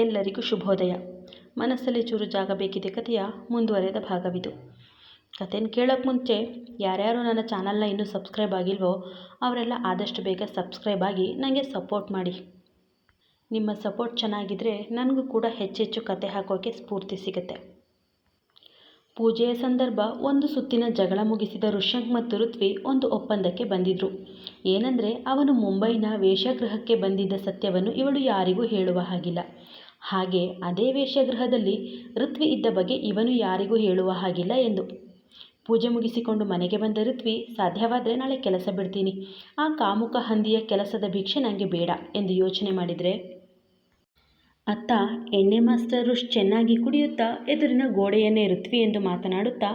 ಎಲ್ಲರಿಗೂ ಶುಭೋದಯ. ಮನಸ್ಸಲ್ಲಿ ಚೂರು ಜಾಗ ಬೇಕಿದೆ ಕಥೆಯ ಮುಂದುವರೆದ ಭಾಗವಿದು. ಕಥೆನ ಕೇಳೋಕ್ಕೆ ಮುಂಚೆ ಯಾರ್ಯಾರು ನನ್ನ ಚಾನಲ್ನ ಇನ್ನೂ ಸಬ್ಸ್ಕ್ರೈಬ್ ಆಗಿಲ್ವೋ ಅವರೆಲ್ಲ ಆದಷ್ಟು ಬೇಗ ಸಬ್ಸ್ಕ್ರೈಬ್ ಆಗಿ ನನಗೆ ಸಪೋರ್ಟ್ ಮಾಡಿ. ನಿಮ್ಮ ಸಪೋರ್ಟ್ ಚೆನ್ನಾಗಿದ್ದರೆ ನನಗೂ ಕೂಡ ಹೆಚ್ಚೆಚ್ಚು ಕತೆ ಹಾಕೋಕ್ಕೆ ಸ್ಫೂರ್ತಿ ಸಿಗುತ್ತೆ. ಪೂಜೆಯ ಸಂದರ್ಭ ಒಂದು ಸುತ್ತಿನ ಜಗಳ ಮುಗಿಸಿದ ಋಷ್ಯಂಕ್ ಮತ್ತು ಋತ್ವಿ ಒಂದು ಒಪ್ಪಂದಕ್ಕೆ ಬಂದಿದ್ರು. ಏನಂದರೆ ಅವನು ಮುಂಬೈನ ವೇಷಗೃಹಕ್ಕೆ ಬಂದಿದ್ದ ಸತ್ಯವನ್ನು ಇವಳು ಯಾರಿಗೂ ಹೇಳುವ ಹಾಗಿಲ್ಲ. ಹಾಗೆ ಅದೇ ವೇಶ್ಯಾಗೃಹದಲ್ಲಿ ಋತ್ವಿ ಇದ್ದ ಬಗ್ಗೆ ಇವನು ಯಾರಿಗೂ ಹೇಳುವ ಹಾಗಿಲ್ಲ ಎಂದು. ಪೂಜೆ ಮುಗಿಸಿಕೊಂಡು ಮನೆಗೆ ಬಂದ ಋತ್ವಿ, ಸಾಧ್ಯವಾದರೆ ನಾಳೆ ಕೆಲಸ ಬಿಡ್ತೀನಿ. ಆ ಕಾಮುಕ ಹಂದಿಯ ಕೆಲಸದ ಭಿಕ್ಷೆ ನನಗೆ ಬೇಡ ಎಂದು ಯೋಚನೆ ಮಾಡಿದರೆ, ಅತ್ತ ಎಣ್ಣೆ ಮಾಸ್ಟರ್ ಚೆನ್ನಾಗಿ ಕುಡಿಯುತ್ತಾ ಎದುರಿನ ಗೋಡೆಯನ್ನೇ ಋತ್ವಿ ಎಂದು ಮಾತನಾಡುತ್ತಾ,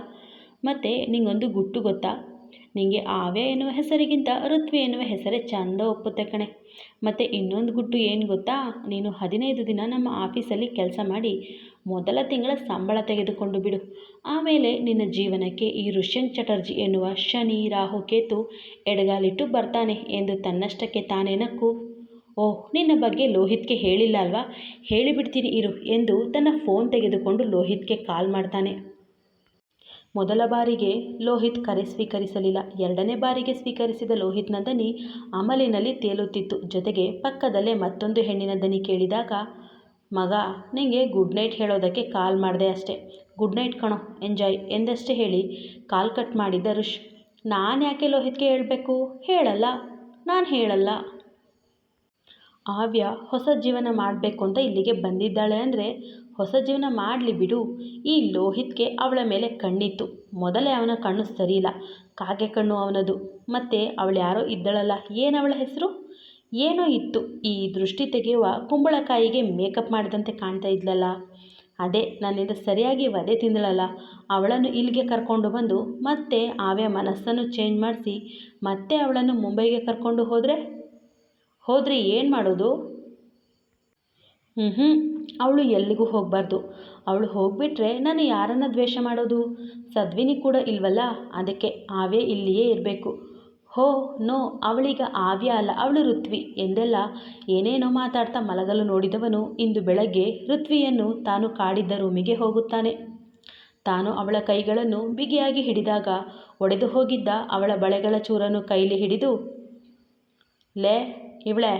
ಮತ್ತೆ ನಿಂಗೊಂದು ಗುಟ್ಟು ಗೊತ್ತಾ? ನಿಂಗೆ ಆವೆ ಎನ್ನುವ ಹೆಸರಿಗಿಂತ ಋತ್ವಿ ಎನ್ನುವ ಹೆಸರೇ ಚಂದ ಒಪ್ಪುತ್ತೆ ಕಣೆ. ಮತ್ತು ಇನ್ನೊಂದು ಗುಟ್ಟು ಏನು ಗೊತ್ತಾ? ನೀನು ಹದಿನೈದು ದಿನ ನಮ್ಮ ಆಫೀಸಲ್ಲಿ ಕೆಲಸ ಮಾಡಿ ಮೊದಲ ತಿಂಗಳ ಸಂಬಳ ತೆಗೆದುಕೊಂಡು ಬಿಡು. ಆಮೇಲೆ ನಿನ್ನ ಜೀವನಕ್ಕೆ ಈ ಋಷ್ಯಂಕ್ ಚಟರ್ಜಿ ಎನ್ನುವ ಶನಿ, ರಾಹು, ಕೇತು ಎಡಗಾಲಿಟ್ಟು ಬರ್ತಾನೆ ಎಂದು ತನ್ನಷ್ಟಕ್ಕೆ ತಾನೇ ನಕ್ಕು. ಓಹ್, ನಿನ್ನ ಬಗ್ಗೆ ಲೋಹಿತ್ಗೆ ಹೇಳಿಲ್ಲ ಅಲ್ವಾ? ಹೇಳಿಬಿಡ್ತೀನಿ ಇರು ಎಂದು ತನ್ನ ಫೋನ್ ತೆಗೆದುಕೊಂಡು ಲೋಹಿತ್ಗೆ ಕಾಲ್ ಮಾಡ್ತಾನೆ. ಮೊದಲ ಬಾರಿಗೆ ಲೋಹಿತ್ ಕರೆ ಸ್ವೀಕರಿಸಲಿಲ್ಲ. ಎರಡನೇ ಬಾರಿಗೆ ಸ್ವೀಕರಿಸಿದ ಲೋಹಿತ್ನ ದನಿ ಅಮಲಿನಲ್ಲಿ ತೇಲುತ್ತಿತ್ತು. ಜೊತೆಗೆ ಪಕ್ಕದಲ್ಲೇ ಮತ್ತೊಂದು ಹೆಣ್ಣಿನ ದನಿ ಕೇಳಿದಾಗ, ಮಗ, ನಿಂಗೆ ಗುಡ್ ನೈಟ್ ಹೇಳೋದಕ್ಕೆ ಕಾಲ್ ಮಾಡಿದೆ ಅಷ್ಟೆ. ಗುಡ್ ನೈಟ್ ಕಣೋ, ಎಂಜಾಯ್, ಎಂದಷ್ಟೇ ಹೇಳಿ ಕಾಲ್ ಕಟ್ ಮಾಡಿದ್ದ ರುಷ್ ನಾನು ಯಾಕೆ ಲೋಹಿತ್ಗೆ ಹೇಳಬೇಕು? ಹೇಳಲ್ಲ. ನಾನು ಹೇಳಲ್ಲ. ಆವ್ಯ ಹೊಸ ಜೀವನ ಮಾಡಬೇಕು ಅಂತ ಇಲ್ಲಿಗೆ ಬಂದಿದ್ದಾಳೆ ಅಂದರೆ, ಹೊಸ ಜೀವನ ಮಾಡಲಿ ಬಿಡು. ಈ ಲೋಹಿತ್ಗೆ ಅವಳ ಮೇಲೆ ಕಣ್ಣಿತ್ತು. ಮೊದಲೇ ಅವನ ಕಣ್ಣು ಸರಿಯಿಲ್ಲ. ಕಾಗೆ ಕಣ್ಣು ಅವನದು. ಮತ್ತು ಅವಳು ಯಾರೋ ಇದ್ದಳಲ್ಲ. ಅವಳ ಹೆಸರು? ಏನೋ ಇತ್ತು. ಈ ದೃಷ್ಟಿ ತೆಗೆಯುವ ಕುಂಬಳಕಾಯಿಗೆ ಮೇಕಪ್ ಮಾಡಿದಂತೆ ಕಾಣ್ತಾ ಇದ್ಲಲ್ಲ. ಅದೇ, ನನ್ನಿಂದ ಸರಿಯಾಗಿ ವಧೆ ತಿಂದಳಲ್ಲ. ಅವಳನ್ನು ಇಲ್ಲಿಗೆ ಕರ್ಕೊಂಡು ಬಂದು ಮತ್ತೆ ಆವ್ಯ ಮನಸ್ಸನ್ನು ಚೇಂಜ್ ಮಾಡಿಸಿ ಮತ್ತೆ ಅವಳನ್ನು ಮುಂಬೈಗೆ ಕರ್ಕೊಂಡು ಹೋದರೆ? ಹೋದರೆ ಏನು ಮಾಡೋದು? ಹ್ಞೂ ಹ್ಞೂ ಅವಳು ಎಲ್ಲಿಗೂ ಹೋಗಬಾರ್ದು. ಅವಳು ಹೋಗಿಬಿಟ್ರೆ ನಾನು ಯಾರನ್ನು ದ್ವೇಷ ಮಾಡೋದು? ಸದ್ವಿನಿ ಕೂಡ ಇಲ್ವಲ್ಲ, ಅದಕ್ಕೆ ಆವೇ ಇಲ್ಲಿಯೇ ಇರಬೇಕು. ಹೋ, ನೋ, ಅವಳೀಗ ಆವ್ಯ ಅಲ್ಲ, ಅವಳು ಋತ್ವಿ ಎಂದೆಲ್ಲ ಏನೇನೋ ಮಾತಾಡ್ತಾ ಮಲಗಲು ನೋಡಿದವನು ಇಂದು ಬೆಳಗ್ಗೆ ಋತ್ವಿಯನ್ನು ತಾನು ಕಾಡಿದ್ದ ರೂಮಿಗೆ ಹೋಗುತ್ತಾನೆ. ತಾನು ಅವಳ ಕೈಗಳನ್ನು ಬಿಗಿಯಾಗಿ ಹಿಡಿದಾಗ ಒಡೆದು ಹೋಗಿದ್ದ ಅವಳ ಬಳೆಗಳ ಚೂರನ್ನು ಕೈಲಿ ಹಿಡಿದು, ಲೇ ಇವಳೆ,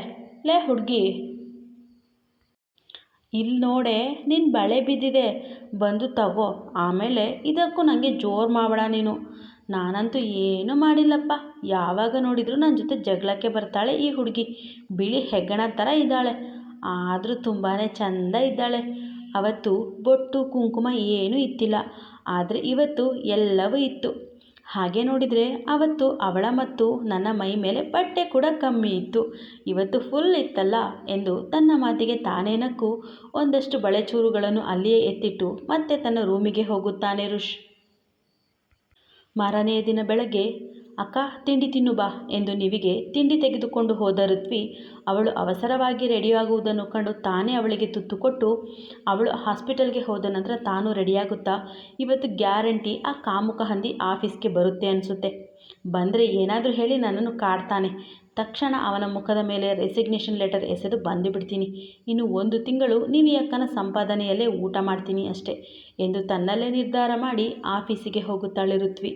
ಲೇ ಹುಡುಗಿ. ಇಲ್ಲಿ ನೋಡೆ ನಿನ್ನ ಬಳೆ ಬಿದ್ದಿದೆ. ಬಂದು ತಗೋ. ಆಮೇಲೆ ಇದಕ್ಕೂ ನನಗೆ ಜೋರು ಮಾಡಬೇಡ ನೀನು. ನಾನಂತೂ ಏನೂ ಮಾಡಿಲ್ಲಪ್ಪ. ಯಾವಾಗ ನೋಡಿದರೂ ನನ್ನ ಜೊತೆ ಜಗಳಕ್ಕೆ ಬರ್ತಾಳೆ ಈ ಹುಡುಗಿ. ಬಿಳಿ ಹೆಗ್ಗಣ ಥರ ಇದ್ದಾಳೆ. ಆದರೂ ತುಂಬಾ ಚಂದ ಇದ್ದಾಳೆ. ಅವತ್ತು ಬೊಟ್ಟು, ಕುಂಕುಮ ಏನೂ ಇತ್ತಿಲ್ಲ. ಆದರೆ ಇವತ್ತು ಎಲ್ಲವೂ ಇತ್ತು. ಹಾಗೆ ನೋಡಿದರೆ ಅವತ್ತು ಅವಳ ಮತ್ತು ನನ್ನ ಮೈ ಮೇಲೆ ಬಟ್ಟೆ ಕೂಡ ಕಮ್ಮಿ ಇತ್ತು. ಇವತ್ತು ಫುಲ್ ಇತ್ತಲ್ಲ ಎಂದು ತನ್ನ ಮಾತಿಗೆ ತಾನೇ ನಕ್ಕು. ಒಂದಷ್ಟು ಬಳೆಚೂರುಗಳನ್ನು ಅಲ್ಲಿಯೇ ಎತ್ತಿಟ್ಟು ಮತ್ತೆ ತನ್ನ ರೂಮಿಗೆ ಹೋಗುತ್ತಾನೆ ರುಷ್. ಮಾರನೆಯ ದಿನ ಬೆಳಗ್ಗೆ ಅಕ್ಕ, ತಿಂಡಿ ತಿನ್ನು ಬಾ ಎಂದು ನಿವಿಗೆ ತಿಂಡಿ ತೆಗೆದುಕೊಂಡು ಹೋದ ಋತ್ವಿ ಅವಳು ಅವಸರವಾಗಿ ರೆಡಿಯಾಗುವುದನ್ನು ಕಂಡು ತಾನೇ ಅವಳಿಗೆ ತುತ್ತು ಕೊಟ್ಟು, ಅವಳು ಹಾಸ್ಪಿಟಲ್ಗೆ ಹೋದ ನಂತರ ತಾನು ರೆಡಿಯಾಗುತ್ತಾ, ಇವತ್ತು ಗ್ಯಾರಂಟಿ ಆ ಕಾಮುಕ ಹಂದಿ ಆಫೀಸ್ಗೆ ಬರುತ್ತೆ ಅನಿಸುತ್ತೆ. ಬಂದರೆ ಏನಾದರೂ ಹೇಳಿ ನನ್ನನ್ನು ಕಾಡ್ತಾನೆ. ತಕ್ಷಣ ಅವನ ಮುಖದ ಮೇಲೆ ರೆಸಿಗ್ನೇಷನ್ ಲೆಟರ್ ಎಸೆದು ಬಂದುಬಿಡ್ತೀನಿ ಇನ್ನು ಒಂದು ತಿಂಗಳು ನೀವು ಅಕ್ಕನ ಸಂಪಾದನೆಯಲ್ಲೇ ಊಟ ಮಾಡ್ತೀನಿ ಅಷ್ಟೆ ಎಂದು ತನ್ನಲ್ಲೇ ನಿರ್ಧಾರ ಮಾಡಿ ಆಫೀಸಿಗೆ ಹೋಗುತ್ತಾಳೆ ಋತ್ವಿ.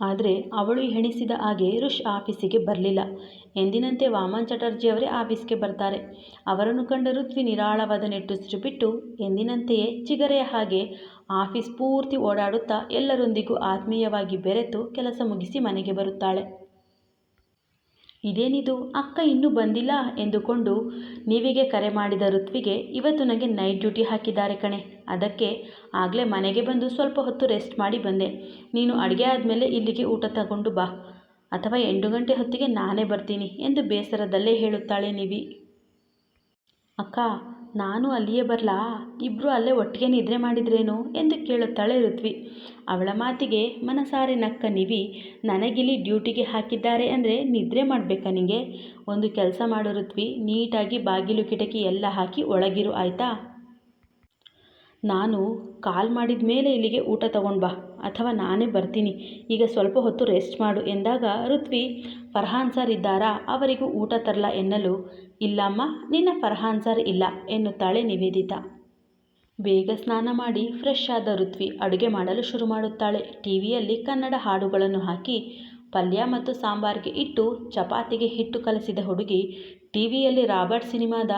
ಆದರೆ ಅವಳು ಎಣಿಸಿದ ಹಾಗೆ ರುಷ್ ಆಫೀಸಿಗೆ ಬರಲಿಲ್ಲ. ಎಂದಿನಂತೆ ವಾಮನ್ ಚಟರ್ಜಿಯವರೇ ಆಫೀಸ್ಗೆ ಬರ್ತಾರೆ. ಅವರನ್ನು ಕಂಡ ಋತ್ವಿ ನಿರಾಳವಾದ ನೆಟ್ಟುಸಿರು ಬಿಟ್ಟು ಎಂದಿನಂತೆಯೇ ಚಿಗರೆಯ ಹಾಗೆ ಆಫೀಸ್ ಪೂರ್ತಿ ಓಡಾಡುತ್ತಾ ಎಲ್ಲರೊಂದಿಗೂ ಆತ್ಮೀಯವಾಗಿ ಬೆರೆತು ಕೆಲಸ ಮುಗಿಸಿ ಮನೆಗೆ ಬರುತ್ತಾಳೆ. ಇದೇನಿದು? ಅಕ್ಕ ಇನ್ನೂ ಬಂದಿಲ್ಲ ಎಂದುಕೊಂಡು ನೀವಿಗೆ ಕರೆ ಮಾಡಿದ ಋತ್ವಿಗೆ ಇವತ್ತು ನನಗೆ ನೈಟ್ ಡ್ಯೂಟಿ ಹಾಕಿದ್ದಾರೆ ಕಣೆ. ಅದಕ್ಕೆ ಆಗಲೇ ಮನೆಗೆ ಬಂದು ಸ್ವಲ್ಪ ಹೊತ್ತು ರೆಸ್ಟ್ ಮಾಡಿ ಬಂದೆ. ನೀನು ಅಡುಗೆ ಆದಮೇಲೆ ಇಲ್ಲಿಗೆ ಊಟ ತಗೊಂಡು ಬಾ. ಅಥವಾ ಎಂಟು ಗಂಟೆ ಹೊತ್ತಿಗೆ ನಾನೇ ಬರ್ತೀನಿ ಎಂದು ಬೇಸರದಲ್ಲೇ ಹೇಳುತ್ತಾಳೆ ನಿವಿ. ಅಕ್ಕ ನಾನು ಅಲ್ಲಿಯೇ ಬರಲಾ? ಇಬ್ಬರೂ ಅಲ್ಲೇ ಒಟ್ಟಿಗೆ ನಿದ್ರೆ ಮಾಡಿದ್ರೇನು? ಎಂದು ಕೇಳುತ್ತಾಳೆ ಋತ್ವಿ. ಅವಳ ಮಾತಿಗೆ ಮನಸಾರೆ ನಕ್ಕ ನಿವಿ, ನನಗಿಲ್ಲಿ ಡ್ಯೂಟಿಗೆ ಹಾಕಿದ್ದಾರೆ ಅಂದರೆ ನಿದ್ರೆ ಮಾಡಬೇಕಾ ನಿಂಗೆ? ಒಂದು ಕೆಲಸ ಮಾಡು ಋತ್ವಿ, ನೀಟಾಗಿ ಬಾಗಿಲು ಕಿಟಕಿ ಎಲ್ಲ ಹಾಕಿ ಒಳಗಿರು, ಆಯಿತಾ? ನಾನು ಕಾಲ್ ಮಾಡಿದ ಮೇಲೆ ಇಲ್ಲಿಗೆ ಊಟ ತಗೊಂಡು ಬಾ, ಅಥವಾ ನಾನೇ ಬರ್ತೀನಿ. ಈಗ ಸ್ವಲ್ಪ ಹೊತ್ತು ರೆಸ್ಟ್ ಮಾಡು ಎಂದಾಗ ಋತ್ವಿ, ಫರ್ಹಾನ್ ಸರ್ ಇದ್ದಾರಾ? ಅವರಿಗೂ ಊಟ ತರಲ ಎನ್ನಲು. ಇಲ್ಲಮ್ಮ ನಿನ್ನ ಫರ್ಹಾನ್ ಸರ್ ಇಲ್ಲ, ಎನ್ನುತ್ತಾಳೆ ನಿವೇದಿತಾ. ಬೇಗ ಸ್ನಾನ ಮಾಡಿ ಫ್ರೆಶ್ ಆದ ಋತ್ವಿ ಅಡುಗೆ ಮಾಡಲು ಶುರು ಮಾಡುತ್ತಾಳೆ. ಟಿವಿಯಲ್ಲಿ ಕನ್ನಡ ಹಾಡುಗಳನ್ನು ಹಾಕಿ, ಪಲ್ಯ ಮತ್ತು ಸಾಂಬಾರಿಗೆ ಇಟ್ಟು, ಚಪಾತಿಗೆ ಹಿಟ್ಟು ಕಲಸಿದ ಹುಡುಗಿ, ಟಿವಿಯಲ್ಲಿ ರಾಬರ್ಟ್ ಸಿನಿಮಾದ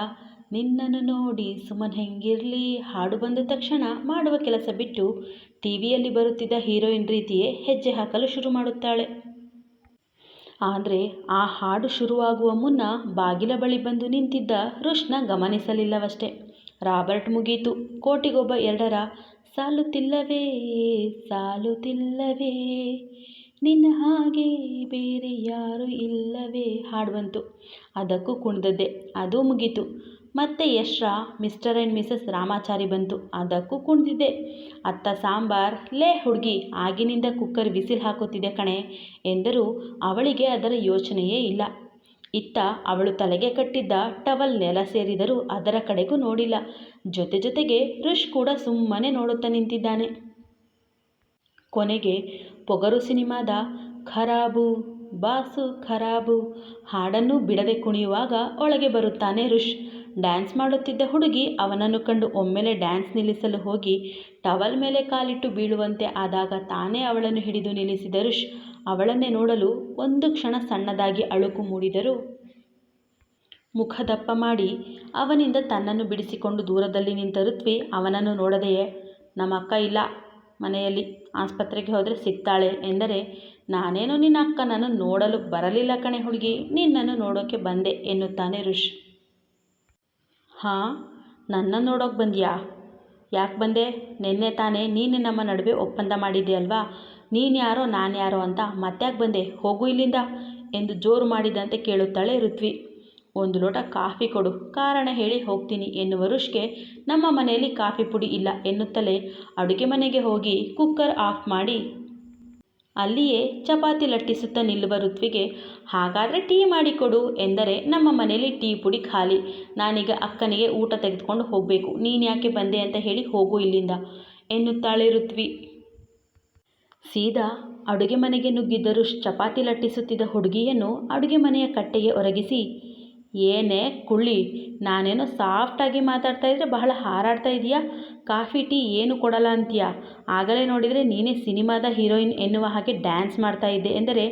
ನಿನ್ನನ್ನು ನೋಡಿ ಸುಮನ್ ಹೆಂಗಿರಲಿ? ಹಾಡು ಬಂದ ತಕ್ಷಣ ಮಾಡುವ ಕೆಲಸ ಬಿಟ್ಟು ಟಿವಿಯಲ್ಲಿ ಬರುತ್ತಿದ್ದ ಹೀರೋಯಿನ್ ರೀತಿಯೇ ಹೆಜ್ಜೆ ಹಾಕಲು ಶುರು ಮಾಡುತ್ತಾಳೆ. ಆದರೆ ಆ ಹಾಡು ಶುರುವಾಗುವ ಮುನ್ನ ಬಾಗಿಲ ಬಳಿ ಬಂದು ನಿಂತಿದ್ದ ರುಷ್ನ ಗಮನಿಸಲಿಲ್ಲವಷ್ಟೆ. ರಾಬರ್ಟ್ ಮುಗೀತು. ಕೋಟಿಗೊಬ್ಬ ಎರಡರ, ಸಾಲುತ್ತಿಲ್ಲವೇ ಸಾಲುತ್ತಿಲ್ಲವೇ, ನಿನ್ನ ಹಾಗೆ ಬೇರೆ ಯಾರು ಇಲ್ಲವೇ ಹಾಡು ಬಂತು. ಅದಕ್ಕೂ ಕುಣಿದದ್ದೆ. ಅದು ಮುಗೀತು. ಮತ್ತೆ ಯಶ್ರ, ಮಿಸ್ಟರ್ ಆ್ಯಂಡ್ ಮಿಸಸ್ ರಾಮಾಚಾರಿ ಬಂತು. ಅದಕ್ಕೂ ಕುಣಿದಿದ್ದೆ. ಅತ್ತ ಸಾಂಬಾರ್, ಲೇ ಹುಡುಗಿ, ಆಗಿನಿಂದ ಕುಕ್ಕರ್ ಬಿಸಿಲು ಹಾಕುತ್ತಿದೆ ಕಣೆ ಎಂದರೂ. ಅವಳಿಗೆ ಅದರ ಯೋಚನೆಯೇ ಇಲ್ಲ. ಇತ್ತ ಅವಳು ತಲೆಗೆ ಕಟ್ಟಿದ್ದ ಟವಲ್ ನೆಲ ಸೇರಿದರೂ ಅದರ ಕಡೆಗೂ ನೋಡಿಲ್ಲ. ಜೊತೆ ಜೊತೆಗೆ ರುಷ್ ಕೂಡ ಸುಮ್ಮನೆ ನೋಡುತ್ತಾ ನಿಂತಿದ್ದಾನೆ. ಕೊನೆಗೆ ಪೊಗರು ಸಿನಿಮಾದ ಖರಾಬು, ಬಾಸು ಖರಾಬು ಹಾಡನ್ನು ಬಿಡದೆ ಕುಣಿಯುವಾಗ ಒಳಗೆ ಬರುತ್ತಾನೆ ಋಷ್ ಡ್ಯಾನ್ಸ್ ಮಾಡುತ್ತಿದ್ದ ಹುಡುಗಿ ಅವನನ್ನು ಕಂಡು ಒಮ್ಮೆಲೆ ಡ್ಯಾನ್ಸ್ ನಿಲ್ಲಿಸಲು ಹೋಗಿ ಟವಲ್ ಮೇಲೆ ಕಾಲಿಟ್ಟು ಬೀಳುವಂತೆ ಆದಾಗ ತಾನೇ ಅವಳನ್ನು ಹಿಡಿದು ನಿಲ್ಲಿಸಿದ ಋಷ್ ಅವಳನ್ನೇ ನೋಡಲು ಒಂದು ಕ್ಷಣ ಸಣ್ಣದಾಗಿ ಅಳುಕು ಮೂಡಿದರು ಮುಖ ದಪ್ಪ ಮಾಡಿ ಅವನಿಂದ ತನ್ನನ್ನು ಬಿಡಿಸಿಕೊಂಡು ದೂರದಲ್ಲಿ ನಿಂತ ಋತ್ವಿ ಅವನನ್ನು ನೋಡದೆಯೇ? ನಮ್ಮ ಅಕ್ಕ ಇಲ್ಲ. ಮನೆಯಲ್ಲಿ ಆಸ್ಪತ್ರೆಗೆ ಹೋದರೆ ಸಿಗ್ತಾಳೆ ಎಂದರೆ ನಾನೇನು ನಿನ್ನ ಅಕ್ಕನನ್ನು ನೋಡಲು ಬರಲಿಲ್ಲ ಕಣೆ ಹುಡುಗಿ. ನಿನ್ನನ್ನು ನೋಡೋಕ್ಕೆ ಬಂದೆ ಎನ್ನುತ್ತಾನೆ ಋಷ್. ಹಾಂ, ನನ್ನ ನೋಡೋಕೆ ಬಂದ್ಯಾ? ಯಾಕೆ ಬಂದೆ? ನಿನ್ನೆ ತಾನೇ ನೀನು ನಮ್ಮ ನಡುವೆ ಒಪ್ಪಂದ ಮಾಡಿದ್ದೆ ಅಲ್ವಾ? ನೀನು ಯಾರೋ, ನಾನು ಯಾರೋ ಅಂತ ಮತ್ತ್ಯಾಕೆ ಬಂದೆ? ಹೋಗು ಇಲ್ಲಿಂದ ಎಂದು ಜೋರು ಮಾಡಿದಂತೆ ಕೇಳುತ್ತಾಳೆ ಋತ್ವಿ. ಒಂದು ಲೋಟ ಕಾಫಿ ಕೊಡು. ಕಾರಣ ಹೇಳಿ ಹೋಗ್ತೀನಿ ಎನ್ನುವ ಋಷ್ಗೆ ನಮ್ಮ ಮನೆಯಲ್ಲಿ ಕಾಫಿ ಪುಡಿ ಇಲ್ಲ ಎನ್ನುತ್ತಲೇ ಅಡುಗೆ ಮನೆಗೆ ಹೋಗಿ ಕುಕ್ಕರ್ ಆಫ್ ಮಾಡಿ ಅಲ್ಲಿಯೇ ಚಪಾತಿ ಲಟ್ಟಿಸುತ್ತಾ ನಿಲ್ಲುವ ಋತ್ವಿಗೆ, ಹಾಗಾದರೆ ಟೀ ಮಾಡಿಕೊಡು ಎಂದರೆ ನಮ್ಮ ಮನೆಯಲ್ಲಿ ಟೀ ಪುಡಿ ಖಾಲಿ. ನಾನೀಗ ಅಕ್ಕನಿಗೆ ಊಟ ತೆಗೆದುಕೊಂಡು ಹೋಗಬೇಕು. ನೀನು ಯಾಕೆ ಬಂದೆ ಅಂತ ಹೇಳಿ ಹೋಗು ಇಲ್ಲಿಂದ, ಎನ್ನುತ್ತಾಳೆ ಋತ್ವಿ. ಸೀದಾ ಅಡುಗೆ ಮನೆಗೆ ನುಗ್ಗಿದ್ದರೂ ಚಪಾತಿ ಲಟ್ಟಿಸುತ್ತಿದ್ದ ಹುಡುಗಿಯನ್ನು ಅಡುಗೆ ಮನೆಯ ಕಟ್ಟೆಗೆ ಒರಗಿಸಿ ಏನೇ ಕುಳ್ಳಿ, ನಾನೇನೋ ಸಾಫ್ಟಾಗಿ ಮಾತಾಡ್ತಾ ಇದ್ದರೆ ಬಹಳ ಹಾರಾಡ್ತಾ ಇದೆಯಾ? ಕಾಫಿ, ಟೀ ಏನು ಕೊಡಲ್ಲ ಅಂತೀಯ? ಆಗಲೇ ನೋಡಿದರೆ ನೀನೇ ಸಿನಿಮಾದ ಹೀರೋಯಿನ್ ಎನ್ನುವ ಹಾಗೆ ಡ್ಯಾನ್ಸ್ ಮಾಡ್ತಾ ಇದ್ದೆ ಎಂದರೆ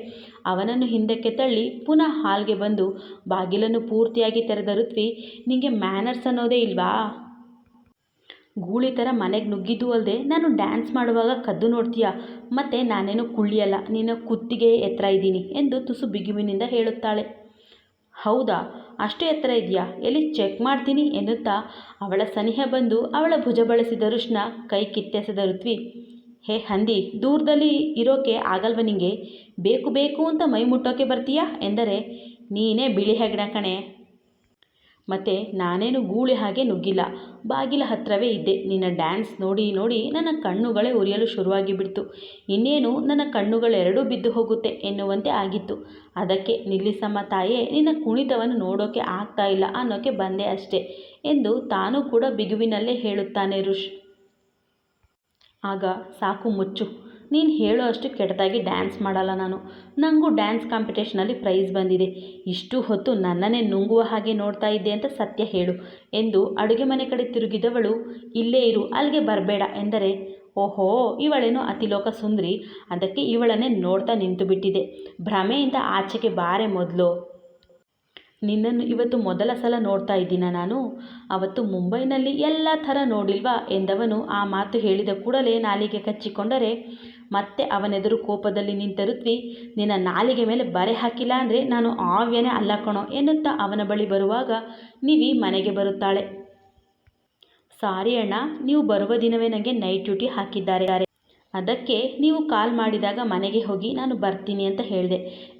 ಅವನನ್ನು ಹಿಂದಕ್ಕೆ ತಳ್ಳಿ ಪುನಃ ಹಾಲ್ಗೆ ಬಂದು ಬಾಗಿಲನ್ನು ಪೂರ್ತಿಯಾಗಿ ತೆರೆದ ಋತ್ವಿ, ನಿಂಗೆ ಮ್ಯಾನರ್ಸ್ ಅನ್ನೋದೇ ಇಲ್ವಾ? ಗೂಳಿ ಥರ ಮನೆಗೆ ನುಗ್ಗಿದ್ದು ಅಲ್ಲದೆ ನಾನು ಡ್ಯಾನ್ಸ್ ಮಾಡುವಾಗ ಕದ್ದು ನೋಡ್ತೀಯ? ಮತ್ತು ನಾನೇನು ಕುಳ್ಳಿಯಲ್ಲ, ನಿನ್ನ ಕುತ್ತಿಗೆ ಎತ್ತರ ಇದ್ದೀನಿ ಎಂದು ತುಸು ಬಿಗುವಿನಿಂದ ಹೇಳುತ್ತಾಳೆ. ಹೌದಾ? ಅಷ್ಟು ಎತ್ತರ ಇದೆಯಾ? ಎಲ್ಲಿ ಚೆಕ್ ಮಾಡ್ತೀನಿ ಎನ್ನುತ್ತಾ ಅವಳ ಸನಿಹ ಬಂದು ಅವಳ ಭುಜ ಬಳಸಿದ ಋಷ್ಣ ಕೈ ಕಿತ್ತೆಸೆದ ಋತ್ವಿ. ಹೇ ಹಂದಿ, ದೂರದಲ್ಲಿ ಇರೋಕೆ ಆಗಲ್ವ ನಿಂಗೆ? ಬೇಕು ಬೇಕು ಅಂತ ಮೈ ಮುಟ್ಟೋಕೆ ಬರ್ತೀಯಾ? ಎಂದರೆ, ನೀನೇ ಬಿಳಿ ಹೆಗ್ಣ ಕಣೆ. ಮತ್ತು ನಾನೇನು ಗೂಳಿ ಹಾಗೆ ನುಗ್ಗಿಲ್ಲ. ಬಾಗಿಲ ಹತ್ತಿರವೇ ಇದ್ದೆ. ನಿನ್ನ ಡ್ಯಾನ್ಸ್ ನೋಡಿ ನೋಡಿ ನನ್ನ ಕಣ್ಣುಗಳೇ ಉರಿಯಲು ಶುರುವಾಗಿ ಬಿಡ್ತು ಇನ್ನೇನು ನನ್ನ ಕಣ್ಣುಗಳೆರಡೂ ಬಿದ್ದು ಹೋಗುತ್ತೆ ಎನ್ನುವಂತೆ ಆಗಿತ್ತು. ಅದಕ್ಕೆ ನಿಲ್ಲಿಸಮ್ಮ ತಾಯೇ, ನಿನ್ನ ಕುಣಿತವನ್ನು ನೋಡೋಕೆ ಆಗ್ತಾ ಇಲ್ಲ, ಅನ್ನೋಕೆ ಬಂದೆ ಅಷ್ಟೇ ಎಂದು ತಾನೂ ಕೂಡ ಬಿಗುವಿನಲ್ಲೇ ಹೇಳುತ್ತಾನೆ ರುಷ್. ಆಗ ಸಾಕು ಮುಚ್ಚು. ನೀನು ಹೇಳೋ ಅಷ್ಟು ಕೆಟ್ಟದಾಗಿ ಡ್ಯಾನ್ಸ್ ಮಾಡಲ್ಲ ನಾನು. ನನಗೂ ಡ್ಯಾನ್ಸ್ ಕಾಂಪಿಟೇಷನಲ್ಲಿ ಪ್ರೈಸ್ ಬಂದಿದೆ. ಇಷ್ಟು ಹೊತ್ತು ನನ್ನನ್ನೇ ನುಂಗುವ ಹಾಗೆ ನೋಡ್ತಾ ಇದ್ದೆ ಅಂತ ಸತ್ಯ ಹೇಳು ಎಂದು ಅಡುಗೆ ಮನೆ ಕಡೆ ತಿರುಗಿದವಳು, ಇಲ್ಲೇ ಇರು, ಅಲ್ಲಿಗೆ ಬರಬೇಡ ಎಂದರೆ, ಓಹೋ, ಇವಳೇನೋ ಅತಿಲೋಕ ಸುಂದ್ರಿ, ಅದಕ್ಕೆ ಇವಳನ್ನೇ ನೋಡ್ತಾ ನಿಂತು ಬಿಟ್ಟಿದೆ ಭ್ರಮೆಯಿಂದ ಆಚೆಗೆ ಬಾರೆ ಮೊದಲು. ನಿನ್ನನ್ನು ಇವತ್ತು ಮೊದಲ ಸಲ ನೋಡ್ತಾ ಇದ್ದೀನ ನಾನು? ಅವತ್ತು ಮುಂಬೈನಲ್ಲಿ ಎಲ್ಲ ಥರ ನೋಡಿಲ್ವಾ ಎಂದವನು ಆ ಮಾತು ಹೇಳಿದ ಕೂಡಲೇ ನಾಲಿಗೆ ಕಚ್ಚಿಕೊಂಡರೆ, ಮತ್ತೆ ಅವನೆದುರು ಕೋಪದಲ್ಲಿ ನಿಂತ ಋತ್ವಿ, ನಿನ್ನ ನಾಲಿಗೆ ಮೇಲೆ ಬರೆ ಹಾಕಿಲ್ಲ ಅಂದರೆ ನಾನು ಆವ್ಯನೇ ಅಲ್ಲ ಕಣೋ ಎನ್ನುತ್ತಾ ಅವನ ಬಳಿ ಬರುವಾಗ ನಿವಿ ಮನೆಗೆ ಬರುತ್ತಾಳೆ. ಸಾರಿ ಅಣ್ಣ, ನೀವು ಬರುವ ದಿನವೇ ನನಗೆ ನೈಟ್ ಡ್ಯೂಟಿ ಹಾಕಿದ್ದಾರೆ. ಅದಕ್ಕೆ ನೀವು ಕಾಲ್ ಮಾಡಿದಾಗ ಮನೆಗೆ ಹೋಗಿ ನಾನು ಬರ್ತೀನಿ ಅಂತ ಹೇಳಿದೆ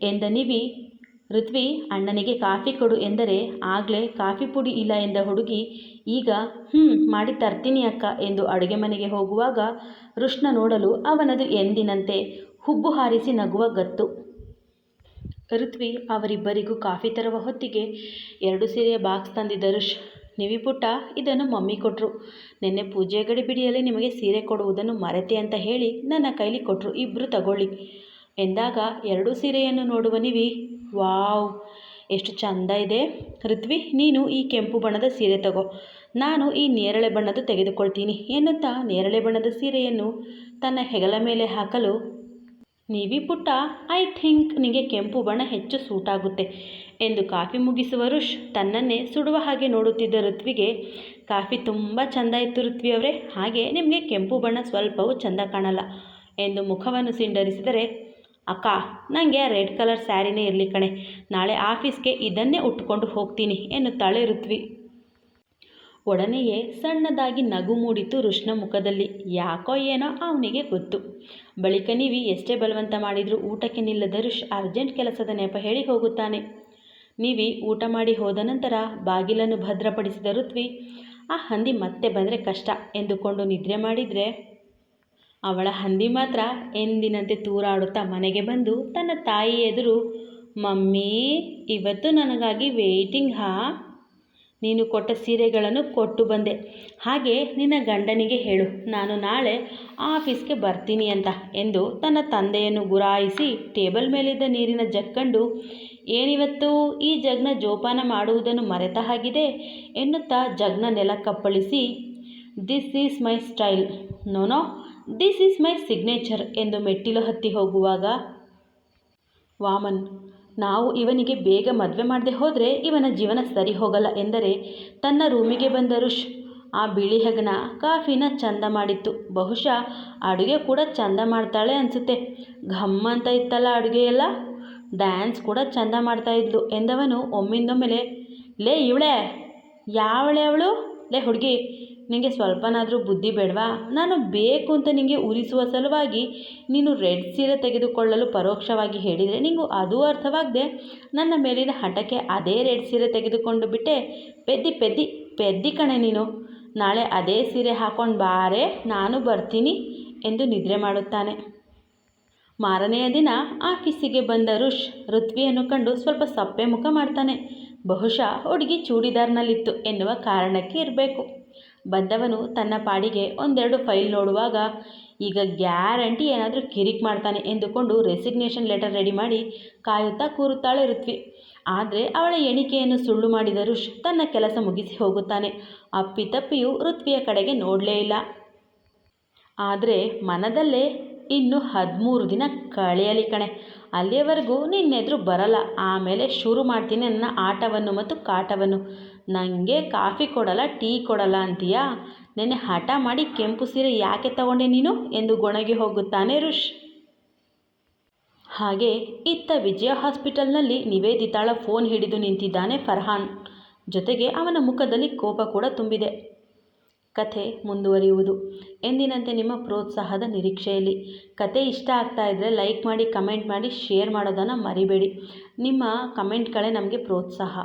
ಎಂದ ನಿವಿ ಋತ್ವಿ, ಅಣ್ಣನಿಗೆ ಕಾಫಿ ಕೊಡು ಎಂದರೆ ಆಗಲೇ ಕಾಫಿ ಪುಡಿ ಇಲ್ಲ ಎಂದ ಹುಡುಗಿ, ಈಗ ಹ್ಞೂ ಮಾಡಿ ತರ್ತೀನಿ ಅಕ್ಕ ಎಂದು ಅಡುಗೆ ಮನೆಗೆ ಹೋಗುವಾಗ ಋಷ್ಣ ನೋಡಲು ಅವನದು ಎಂದಿನಂತೆ ಹುಬ್ಬು ಹಾರಿಸಿ ನಗುವ ಗತ್ತು. ಋತ್ವಿ, ಅವರಿಬ್ಬರಿಗೂ ಕಾಫಿ ತರುವ ಹೊತ್ತಿಗೆ ಎರಡು ಸೀರೆಯ ಬಾಕ್ಸ್ ತಂದಿದ್ದ ಋಷ್, ನಿವಿ ಪುಟ್ಟ, ಇದನ್ನು ಮಮ್ಮಿ ಕೊಟ್ಟರು ನಿನ್ನೆ ಪೂಜೆ ಗಡಿಬಿಡಿಯಲ್ಲಿ ನಿಮಗೆ ಸೀರೆ ಕೊಡುವುದನ್ನು ಮರೆತೆ ಅಂತ ಹೇಳಿ ನನ್ನ ಕೈಲಿ ಕೊಟ್ಟರು ಇಬ್ಬರು ತಗೊಳ್ಳಿ. ಎಂದಾಗ, ಎರಡೂ ಸೀರೆಯನ್ನು ನೋಡುವ ನಿವಿ. ವಾವ್, ಎಷ್ಟು ಚಂದ ಇದೆ. ಋತ್ವಿ, ನೀನು ಈ ಕೆಂಪು ಬಣ್ಣದ ಸೀರೆ ತಗೋ. ನಾನು ಈ ನೇರಳೆ ಬಣ್ಣದ ತೆಗೆದುಕೊಳ್ತೀನಿ. ಎನ್ನುತ್ತಾ ನೇರಳೆ ಬಣ್ಣದ ಸೀರೆಯನ್ನು ತನ್ನ ಹೆಗಲ ಮೇಲೆ ಹಾಕಲು ನೀವಿ ಪುಟ್ಟ, ಐ ಥಿಂಕ್ ನಿಮಗೆ ಕೆಂಪು ಬಣ್ಣ ಹೆಚ್ಚು ಸೂಟ್ ಆಗುತ್ತೆ ಎಂದು ಕಾಫಿ ಮುಗಿಸುವ ಋಷ್ ತನ್ನನ್ನೇ ಸುಡುವ ಹಾಗೆ ನೋಡುತ್ತಿದ್ದ ಋತ್ವಿಗೆ, ಕಾಫಿ ತುಂಬ ಚಂದ ಇತ್ತು ಋತ್ವಿ ಅವರೇ. ಹಾಗೆ ನಿಮಗೆ ಕೆಂಪು ಬಣ್ಣ ಸ್ವಲ್ಪವೂ ಚಂದ ಕಾಣಲ್ಲ ಎಂದು ಮುಖವನ್ನು ಸಿಂಡರಿಸಿದರೆ ಅಕ್ಕ ನನಗೆ ರೆಡ್ ಕಲರ್ ಸ್ಯಾರಿನೇ ಇರಲಿ ಕಣೆ. ನಾಳೆ ಆಫೀಸ್ಗೆ ಇದನ್ನೇ ಉಟ್ಕೊಂಡು ಹೋಗ್ತೀನಿ ಎನ್ನುತ್ತಾಳೆ ಋತ್ವಿ. ಒಡನೆಯೇ ಸಣ್ಣದಾಗಿ ನಗು ಮೂಡಿತು ಋಷ್ಣ ಮುಖದಲ್ಲಿ. ಯಾಕೋ ಏನೋ ಅವನಿಗೆ ಗೊತ್ತು. ಬಳಿಕ ನೀವಿ ಎಷ್ಟೇ ಬಲವಂತ ಮಾಡಿದರೂ ಊಟಕ್ಕೆ ನಿಲ್ಲದ ಋಷ್ ಅರ್ಜೆಂಟ್ ಕೆಲಸದ ನೆಪ ಹೇಳಿ ಹೋಗುತ್ತಾನೆ. ನೀವಿ ಊಟ ಮಾಡಿ ಹೋದ ನಂತರ ಬಾಗಿಲನ್ನು ಭದ್ರಪಡಿಸಿದ ಋತ್ವಿ, ಆ ಹಂದಿ ಮತ್ತೆ ಬಂದರೆ ಕಷ್ಟ ಎಂದುಕೊಂಡು ನಿದ್ರೆ ಮಾಡಿದರೆ ಅವಳ ಹಂದಿ ಮಾತ್ರ ಎಂದಿನಂತೆ ತೂರಾಡುತ್ತಾ ಮನೆಗೆ ಬಂದು ತನ್ನ ತಾಯಿ ಎದುರು, ಮಮ್ಮಿ, ಇವತ್ತು ನನಗಾಗಿ ವೇಯ್ಟಿಂಗ್ ಹಾ? ನೀನು ಕೊಟ್ಟ ಸೀರೆಗಳನ್ನು ಕೊಟ್ಟು ಬಂದೆ. ಹಾಗೆ ನಿನ್ನ ಗಂಡನಿಗೆ ಹೇಳು. ನಾನು ನಾಳೆ ಆಫೀಸ್ಗೆ ಬರ್ತೀನಿ ಅಂತ ಎಂದು ತನ್ನ ತಂದೆಯನ್ನು ಗುರಾಯಿಸಿ ಟೇಬಲ್ ಮೇಲಿದ್ದ ನೀರಿನ ಜಕ್ಕಂಡು ಏನಿವತ್ತು ಈ ಜಗ್ನ ಜೋಪಾನ ಮಾಡುವುದನ್ನು ಮರೆತ ಹಾಗಿದೆ ಎನ್ನುತ್ತಾ ಜಗ್ನ ನೆಲ ಕಪ್ಪಳಿಸಿ this is my style no no this is my signature ಎಂದು ಮೆಟ್ಟಿಲು ಹತ್ತಿ ಹೋಗುವಾಗ, ವಾಮನ್, ನಾವು ಇವನಿಗೆ ಬೇಗ ಮದುವೆ ಮಾಡದೆ ಹೋದರೆ ಇವನ ಜೀವನ ಸರಿ ಹೋಗಲ್ಲ ಎಂದರೆ ತನ್ನ ರೂಮಿಗೆ ಬಂದ ಋಷ್ ಆ ಬಿಳಿ ಹೆಗ್ನ ಕಾಫಿನ ಚಂದ ಮಾಡಿತ್ತು. ಬಹುಶಃ ಅಡುಗೆ ಕೂಡ ಚಂದ ಮಾಡ್ತಾಳೆ ಅನಿಸುತ್ತೆ. ಘಮ್ಮ ಅಂತ ಇತ್ತಲ್ಲ ಅಡುಗೆಯೆಲ್ಲ ಡ್ಯಾನ್ಸ್ ಕೂಡ ಚಂದ ಮಾಡ್ತಾ ಇದ್ಲು ಎಂದವನು ಒಮ್ಮಿಂದೊಮ್ಮೆಲೆ, ಲೇ ಇವಳೆ, ಯಾವಳೆ ಅವಳು? ಲೇ ಹುಡುಗಿ ನಿನಗೆ ಸ್ವಲ್ಪನಾದರೂ ಬುದ್ಧಿ ಬೇಡವಾ? ನಾನು ಬೇಕು ಅಂತ ನಿನಗೆ ಉರಿಸುವ ಸಲುವಾಗಿ ನೀನು ರೆಡ್ ಸೀರೆ ತೆಗೆದುಕೊಳ್ಳಲು ಪರೋಕ್ಷವಾಗಿ ಹೇಳಿದರೆ ನಿಂಗೂ ಅದು ಅರ್ಥವಾಗದೆ ನನ್ನ ಮೇಲಿನ ಹಠಕ್ಕೆ ಅದೇ ರೆಡ್ ಸೀರೆ ತೆಗೆದುಕೊಂಡು ಬಿಟ್ಟೆ. ಪೆದ್ದಿ ಪೆದ್ದಿ ಪೆದ್ದಿ ಕಣೆ ನೀನು. ನಾಳೆ ಅದೇ ಸೀರೆ ಹಾಕೊಂಡು ಬಾರೆ, ನಾನು ಬರ್ತೀನಿ ಎಂದು ನಿದ್ರೆ ಮಾಡುತ್ತಾನೆ. ಮಾರನೆಯ ದಿನ ಆಫೀಸಿಗೆ ಬಂದ ಋಷ್ ಋತ್ವಿಯನ್ನು ಕಂಡು ಸ್ವಲ್ಪ ಸಪ್ಪೆ ಮುಖ ಮಾಡ್ತಾನೆ. ಬಹುಶಃ ಹುಡುಗಿ ಚೂಡಿದಾರ್ನಲ್ಲಿತ್ತು ಎನ್ನುವ ಕಾರಣಕ್ಕೆ ಇರಬೇಕು. ಬಂದವನು ತನ್ನ ಪಾಡಿಗೆ ಒಂದೆರಡು ಫೈಲ್ ನೋಡುವಾಗ, ಈಗ ಗ್ಯಾರಂಟಿ ಏನಾದರೂ ಕಿರಿಕ್ ಮಾಡ್ತಾನೆ ಎಂದುಕೊಂಡು ರೆಸಿಗ್ನೇಷನ್ ಲೆಟರ್ ರೆಡಿ ಮಾಡಿ ಕಾಯುತ್ತಾ ಕೂರುತ್ತಾಳೆ ಋತ್ವಿ. ಆದರೆ ಅವಳ ಎಣಿಕೆಯನ್ನು ಸುಳ್ಳು ಮಾಡಿದ ಋಷ್ ತನ್ನ ಕೆಲಸ ಮುಗಿಸಿ ಹೋಗುತ್ತಾನೆ. ಅಪ್ಪಿತಪ್ಪಿಯು ಋತ್ವಿಯ ಕಡೆಗೆ ನೋಡಲೇ ಇಲ್ಲ. ಆದರೆ ಮನದಲ್ಲೇ ಇನ್ನು ಹದಿಮೂರು ದಿನ ಕಳೆಯಲಿ ಕಣೆ. ಅಲ್ಲಿಯವರೆಗೂ ನಿನ್ನೆದುರು ಬರಲ್ಲ. ಆಮೇಲೆ ಶುರು ಮಾಡ್ತೀನಿ ನನ್ನ ಆಟವನ್ನು ಮತ್ತು ಕಾಟವನ್ನು. ನನಗೆ ಕಾಫಿ ಕೊಡಲ್ಲ, ಟೀ ಕೊಡಲ್ಲ ಅಂತೀಯಾ? ನೆನ್ನೆ ಹಠ ಮಾಡಿ ಕೆಂಪು ಸೀರೆ ಯಾಕೆ ತಗೊಂಡೆ ನೀನು? ಎಂದು ಗೊಣಗಿ ಹೋಗುತ್ತಾನೆ ರುಷ್ ಹಾಗೆ ಇತ್ತ ವಿಜಯ ಹಾಸ್ಪಿಟಲ್ನಲ್ಲಿ ನಿವೇದಿತಾಳ ಫೋನ್ ಹಿಡಿದು ನಿಂತಿದ್ದಾನೆ ಫರ್ಹಾನ್. ಜೊತೆಗೆ ಅವನ ಮುಖದಲ್ಲಿ ಕೋಪ ಕೂಡ ತುಂಬಿದೆ. ಕಥೆ ಮುಂದುವರಿಯುವುದು. ಎಂದಿನಂತೆ ನಿಮ್ಮ ಪ್ರೋತ್ಸಾಹದ ನಿರೀಕ್ಷೆಯಲ್ಲಿ. ಕತೆ ಇಷ್ಟ ಆಗ್ತಾ ಇದ್ದರೆ ಲೈಕ್ ಮಾಡಿ, ಕಮೆಂಟ್ ಮಾಡಿ, ಶೇರ್ ಮಾಡೋದನ್ನು ಮರಿಬೇಡಿ. ನಿಮ್ಮ ಕಮೆಂಟ್ಗಳೇ ನಮಗೆ ಪ್ರೋತ್ಸಾಹ.